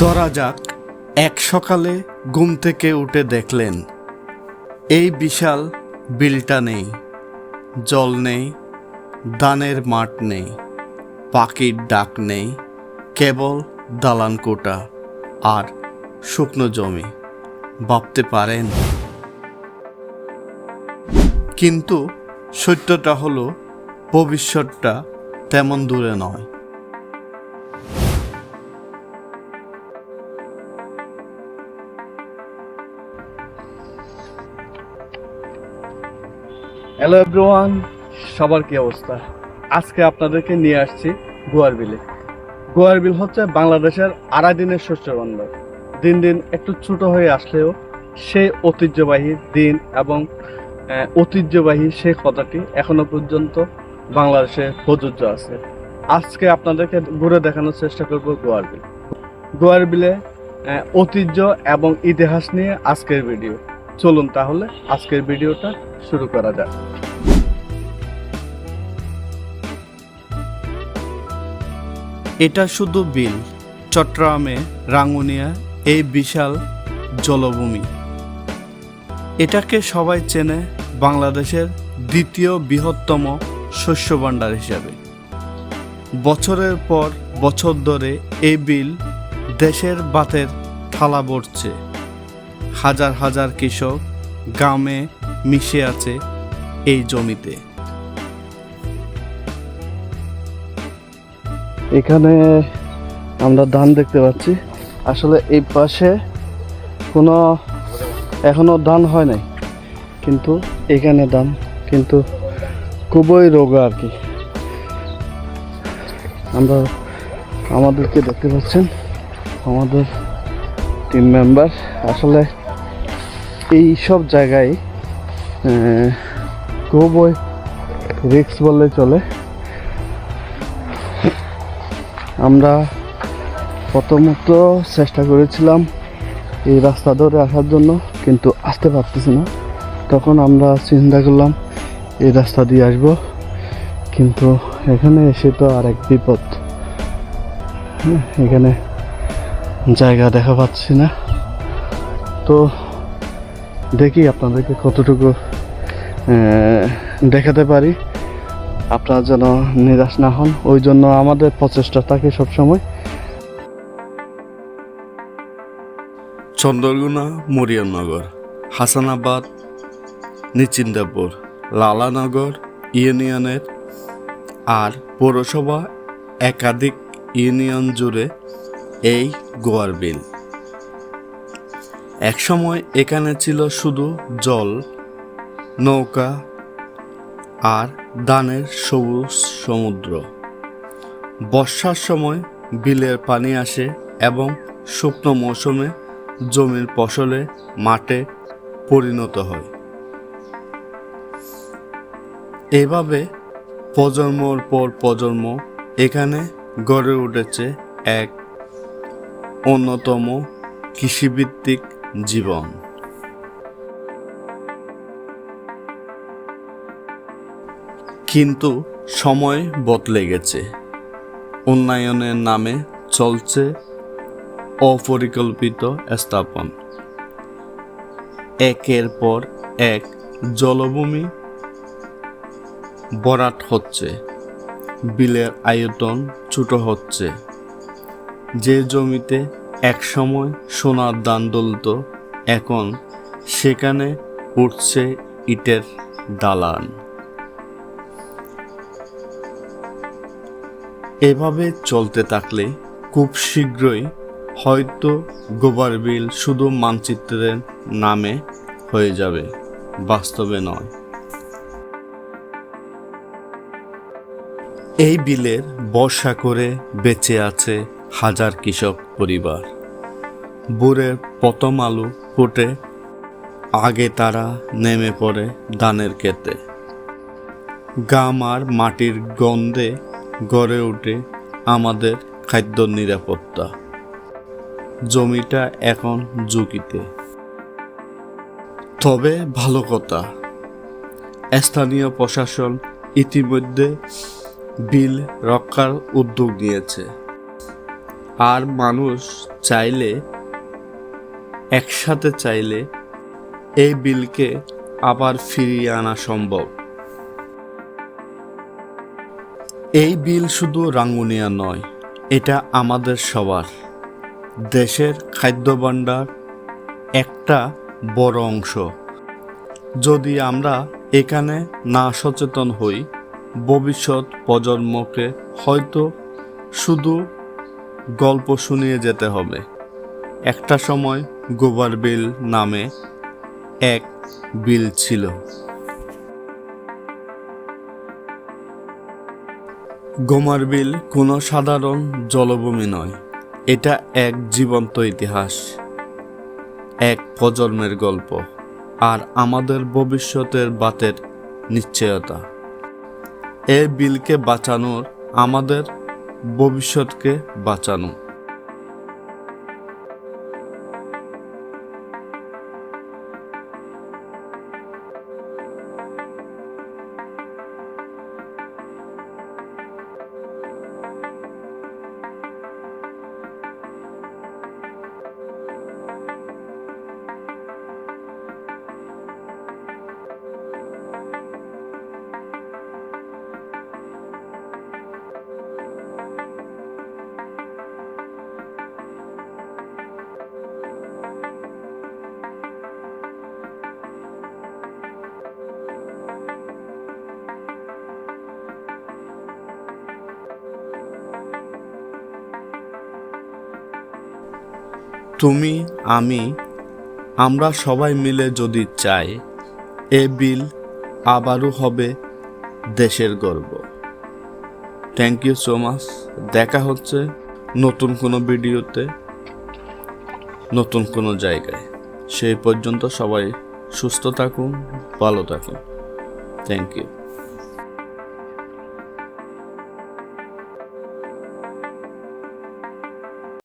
ধরা যাক, এক সকালে ঘুম থেকে উঠে দেখলেন, এই বিশাল বিলটা নেই, জল নেই দানের মাঠ নেই, পাখির ডাক নেই, কেবল দালান কোটা আর শুকনো জমি। ভাবতে পারেন? কিন্তু সত্যটা হলো, ভবিষ্যৎটা তেমন দূরে নয়। হ্যালো এভরিওয়ান সবার কি অবস্থা? আজকে আপনাদেরকে নিয়ে আসছি গোয়ার বিলে। গোয়ার বিল হচ্ছে বাংলাদেশের আড়াই দিনের শস্য দিন দিন একটু ছোট হয়ে আসলেও সেই ঐতিহ্যবাহী দিন এবং ঐতিহ্যবাহী সেই কথাটি এখনও পর্যন্ত বাংলাদেশে প্রযোজ্য আছে। আজকে আপনাদেরকে ঘুরে দেখানোর চেষ্টা করব গোয়ার বিল। গোয়ার বিলে ঐতিহ্য এবং ইতিহাস নিয়ে আজকের ভিডিও। চলুন তাহলে আজকের ভিডিওটা শুরু করা যাক। এটা শুধু বিল, চট্টগ্রামে রাঙ্গুনিয়া এই বিশাল জলভূমি। এটাকে সবাই চেনে বাংলাদেশের দ্বিতীয় বৃহত্তম শস্য ভাণ্ডার হিসাবে। বছরের পর বছর ধরে এই বিল দেশের বাতের থালা ভরছে হাজার হাজার কৃষক গ্রামে মিশে আছে এই জমিতে। এখানে আমরা ধান দেখতে পাচ্ছি। আসলে এই পাশে কোনো এখনও ধান হয় নাই, কিন্তু এখানে ধান কিন্তু খুবই রোগা আর কি। আমরা আমাদেরকে দেখতে পাচ্ছেন, আমাদের টিম মেম্বার আসলে এই সব জায়গায় খুবই রিক্স বললে চলে। আমরা প্রথমত চেষ্টা করেছিলাম এই রাস্তা ধরে আসার জন্য কিন্তু আসতে পারতেছি না। তখন আমরা চিন্তা করলাম এই রাস্তা দিয়ে আসব কিন্তু এখানে এসে তো আর এক বিপদ। হ্যাঁ, এখানে জায়গা দেখা পাচ্ছি না। তো দেখি আপনাদেরকে কতটুকু দেখাতে পারি। আপনারা যেন নিরাশ না হন, ওই জন্য আমাদের প্রচেষ্টা থাকে সবসময়। চন্দ্রগুনা মরিয়নগর হাসানাবাদ, নিচিন্দাপুর, লালানগর ইউনিয়নের আর পৌরসভা একাধিক ইউনিয়ন জুড়ে এই গোয়ার বিল। একসময় এখানে ছিল শুধু জল, নৌকা আর দানের সবুজ সমুদ্র। বর্ষার সময় বিলের পানি আসে এবং শুকনো মৌসুমে জমির ফসলে মাঠে পরিণত হয়। এভাবে প্রজন্মর পর প্রজন্ম এখানে গড়ে উঠেছে এক অন্যতম কৃষিভিত্তিক জীবন। কিন্তু সময় বদলে গেছে। উন্নয়নের নামে চলছে অপরিকল্পিত স্থাপন। একের পর এক জলভূমি বরাট হচ্ছে। বিলের আয়তন ছোট হচ্ছে। যে জমিতে একসময় সোনার দান দলত, এখন সেখানে উঠছে ইটের দালান। এভাবে চলতে থাকলে খুব শীঘ্রই হয়তো গোবার বিল শুধু মানচিত্রের নামে হয়ে যাবে, বাস্তবে নয়। এই বিলের বর্ষা করে বেঁচে আছে হাজার কৃষক। পরিবার। বুড়ের প্রথম আলু ফুটে, আগে তারা নেমে পড়ে ধানের ক্ষেতে। গাম আর মাটির গন্ধে গড়ে ওঠে আমাদের খাদ্য নিরাপত্তা। জমিটা এখন ঝুঁকিতে। তবে ভালো কথা, স্থানীয় প্রশাসন ইতিমধ্যে বিল রক্ষার উদ্যোগ নিয়েছে। আর মানুষ চাইলে, একসাথে চাইলে এই বিলকে আবার ফিরিয়ে আনা সম্ভব। এই বিল শুধু রাঙ্গুনিয়া নয়, এটা আমাদের সবার। দেশের খাদ্য ভাণ্ডার একটা বড় অংশ। যদি আমরা এখানে না সচেতন হই, ভবিষ্যৎ প্রজন্মকে হয়তো শুধু গল্প শুনিয়ে যেতে হবে। একটা সময় গোবার বিল নামে এক বিল ছিল। গোমার বিল কোনো সাধারণ জলভূমি নয়। এটা এক জীবন্ত ইতিহাস, এক প্রজন্মের গল্প আর আমাদের ভবিষ্যতের বাতের নিশ্চয়তা। এ বিলকে বাঁচানোর আমাদের ভবিষ্যৎকে বাঁচানো। তুমি, আমি, আমরা সবাই মিলে যদি চাই, এ বিল আবারও হবে দেশের গর্ব। থ্যাংক ইউ সো মাচ দেখা হচ্ছে নতুন কোনো ভিডিওতে, নতুন কোনো জায়গায়। সেই পর্যন্ত সবাই সুস্থ থাকুন, ভালো থাকুন। Thank you